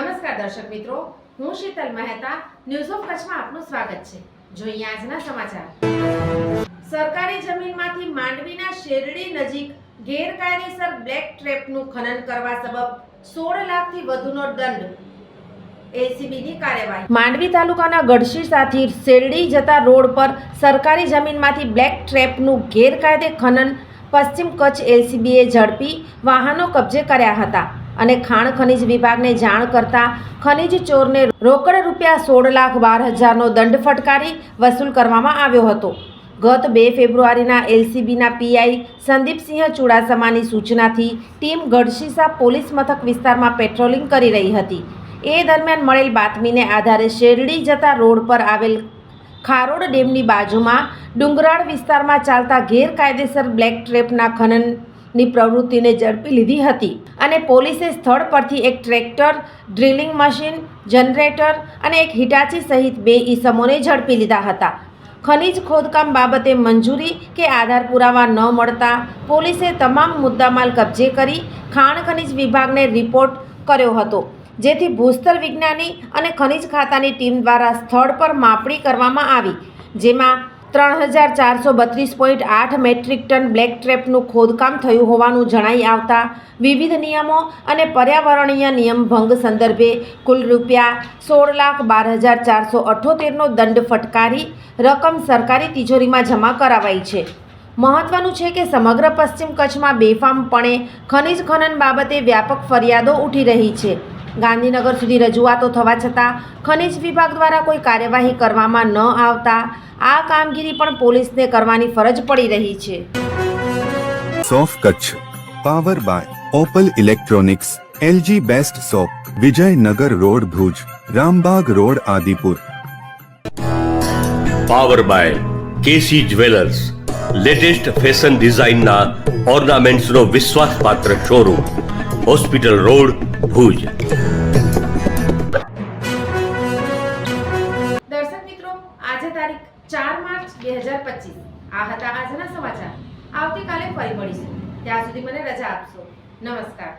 દર્શક મિત્રો, હું શીતલ મહેતા ન્યૂઝ ઓફ કચ્છમાં આપનું સ્વાગત છે. જોઈએ આજના સમાચાર. સરકારી જમીનમાંથી માંડવીના શેરડી નજીક ગેરકાયદેસર બ્લેક ટ્રેપનું ખનન કરવા સબબ સોળ લાખથી વધુનો દંડ. એસીબીની કાર્યવાહી. માંડવી તાલુકાના ગઢશીસાથી શેરડી જતા રોડ પર સરકારી જમીનમાંથી બ્લેક ટ્રેપનું ગેરકાયદે ખનન પશ્ચિમ કચ્છ એલસીબીએ ઝડપી વાહનો કબજે કર્યા હતા. અને ખાણ ખનિજ વિભાગને જાણ કરતા ખનિજ ચોરને રોકડ રૂપિયા સોળ લાખ બાર હજારનો દંડ ફટકારી વસૂલ કરવામાં આવ્યો હતો. ગત બે ફેબ્રુઆરીના એલસીબીના પીઆઈ સંદીપસિંહ ચુડાસમાની સૂચનાથી ટીમ ગઢશીસા પોલીસ મથક વિસ્તારમાં પેટ્રોલિંગ કરી રહી હતી. એ દરમિયાન મળેલ બાતમીને આધારે શેરડી જતા રોડ પર આવેલ ખારોડ ડેમની બાજુમાં ડુંગરાળ વિસ્તારમાં ચાલતા ગેરકાયદેસર બ્લેક ટ્રેપના ખનનની પ્રવૃત્તિને ઝડપી લીધી હતી અને પોલીસે સ્થળ પરથી એક ટ્રેક્ટર, ડ્રિલિંગ મશીન, જનરેટર અને એક હિટાચી સહિત બે ઈસમોને ઝડપી લીધા હતા. ખનિજ ખોદકામ બાબતે મંજૂરી કે આધાર પુરાવા ન મળતા પોલીસે તમામ મુદ્દામાલ કબજે કરી ખાણ ખનિજ વિભાગને રિપોર્ટ કર્યો હતો, જેથી ભૂસ્તર વિજ્ઞાની અને ખનિજ ખાતાની ટીમ દ્વારા સ્થળ પર માપણી કરવામાં આવી, જેમાં ત્રણ હજાર ચારસો બત્રીસ પોઈન્ટ આઠ મેટ્રિક ટન બ્લેક ટ્રેપનું ખોદકામ થયું હોવાનું જણાઈ આવતા વિવિધ નિયમો અને પર્યાવરણીય નિયમ ભંગ સંદર્ભે કુલ રૂપિયા સોળ લાખ બાર હજાર ચારસો અઠ્ઠોતેરનો દંડ ફટકારી રકમ સરકારી તિજોરીમાં જમા કરાવાઈ છે. મહત્વનું છે કે સમગ્ર પશ્ચિમ કચ્છમાં બેફામપણે ખનિજ ખનન બાબતે વ્યાપક ફરિયાદો ઉઠી રહી છે. ગાંધીનગર સુધી રજૂઆતો થવા છતાં ખનિજ વિભાગ દ્વારા કોઈ કાર્યવાહી કરવામાં ન આવતા આ કામગીરી પણ પોલીસને કરવાની ફરજ પડી રહી છે. સોફ Kutch power by Opal electronics LG best shop Vijaynagar road Bhuj Rambag road Adipur. Power by KC jewellers latest fashion ડિઝાઇનના ઓર્નામેન્ટ્સનો વિશ્વાસપાત્ર શોરૂમ. Hospital road Bhuj. દર્શક મિત્રો, આજે તારીખ ચાર માર્ચ બે હજાર પચીસ. આ હતા આજના સમાચાર. આવતીકાલે ફરી મળીશું. ત્યાં સુધી મને રજા આપશો. નમસ્કાર.